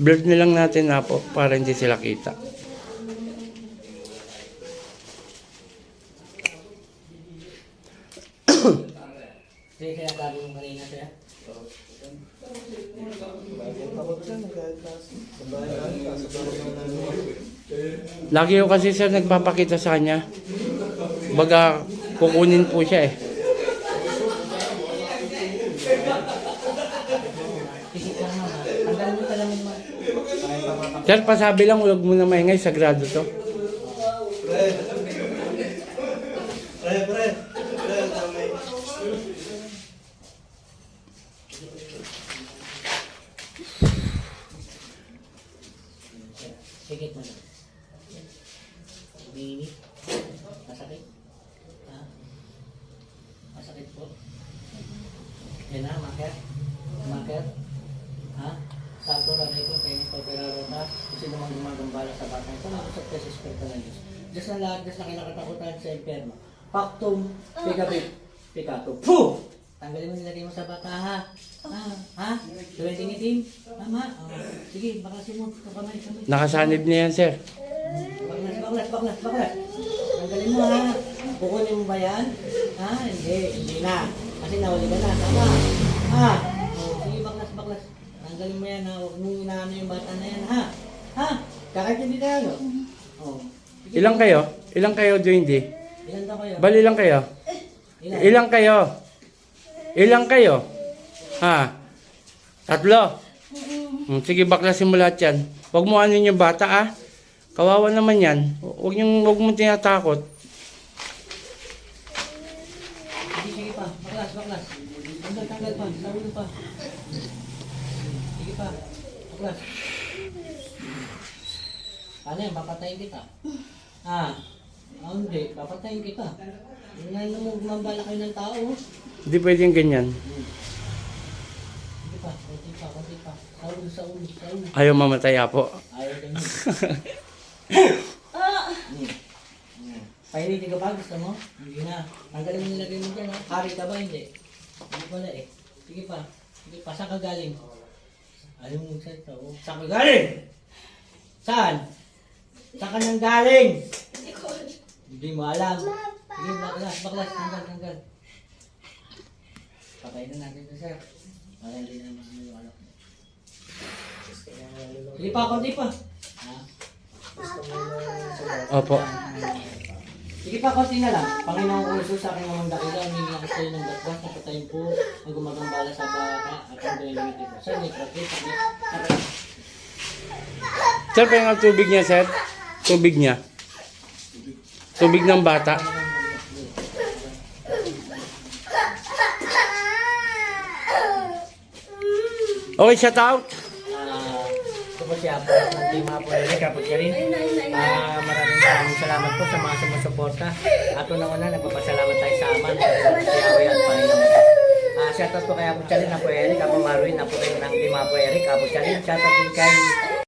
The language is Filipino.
Blurred na lang natin na po para hindi sila kita. Lagi ko kasi sir nagpapakita sa kanya. Baga kukunin po siya eh. Sige ka naman mo. Sir, pasabi lang, huwag mo na maingay, sagrado to. Pre, pre, pre, mo na. Umiinit. Masakit. Ha? Masakit po. Yan na, marker. Marker. Ha? Sato na ito, kaya ito peraro ka. Kasi naman gumagambala sa bata. Ito na sa presisper ka ng Diyos. Diyos na lahat, Diyos na kinakatakutan sa impyerno. Paktum, pikapit, pikato. Puh! Tanggalin mo nilagay mo sa bata ha. Ha? Ha? Tuloy tingitin. Tama. Oh. Sige, bakasin mo. Ito kamay, kamay. Nakasanib na yan, sir. Baklas, baklas, baklas, baklas. Tanggalin mo ha. Kukunin mo ba yan? Ha? Hindi, hindi na. Kasi nawali ka na. Tama. Ha? Oh, sige, baklas, baklas. Tanggalin mo yan ha. Huwag mong inaano yung bata na yan ha. Ha? Kakatindi na yan. Oh. Ilang kayo? Ilang kayo, Joindy? Ilan daw kayo? Bali ilang kayo? Ilan? Ilang kayo? Ilang kayo? Ha? Tatlo? Hmm, sige, baklasin mo lahat yan. Huwag mo ano yung bata, ah. Kawawa naman yan. Huwag yung, huwag mo tinatakot. Sige, sige pa. Baklas, baklas. Tanggal, tanggal pa. Sabi pa. Sige pa. Baklas. Paano yan? Papatayin kita. Ah. Ah, hindi. Papatayin kita. Ngayon mo gumambala kayo ng tao. oh. Hindi pwedeng ganyan. Sige pa. Kunti pa, kunti pa. Sa ulo, sa ulo, sa ulo. Ayaw mamatay po. Ayaw ka niya. Hmm. Hmm. Painitin ka ba? Gusto mo? Hindi na. Tanggalin mo nilagay mo dyan. ha? Hari ka ba? Hindi. Hindi pala eh. Sige pa. Sige pa. Saan ka galing? Ayaw mo magsalita. oh. Saan ka galing? Saan? Saan ka nang galing? Hindi mo alam. Sige, baklas, baklas. Tanggal, tanggal. Patay na natin ito, sir. Para hindi na maano yung mo. Sige pa, konti pa. Ha? Opo. Sige pa, konti na lang. Panginoong ko Jesus, sa aking namang dakila, humingi ako sa iyo ng gatgas na patayin po ang gumagambala sa bata at ang galimiti po. Sir, may praktis. Sir, ang tubig niya, sir. Tubig niya. Tubig ng bata. Okay, shut out. Po si Apo ng Team Apo Lele, kapag ka rin. Ah, maraming maraming salamat po sa mga sumusuporta. At unang-una, nagpapasalamat tayo sa Aman, sa Yahweh at Panginoon. Ah, shoutout po kay Apo Chalin, Apo Eric, Apo Marwin, Apo Rin ng Team Apo Eric, Apo Chalin, shoutout din kay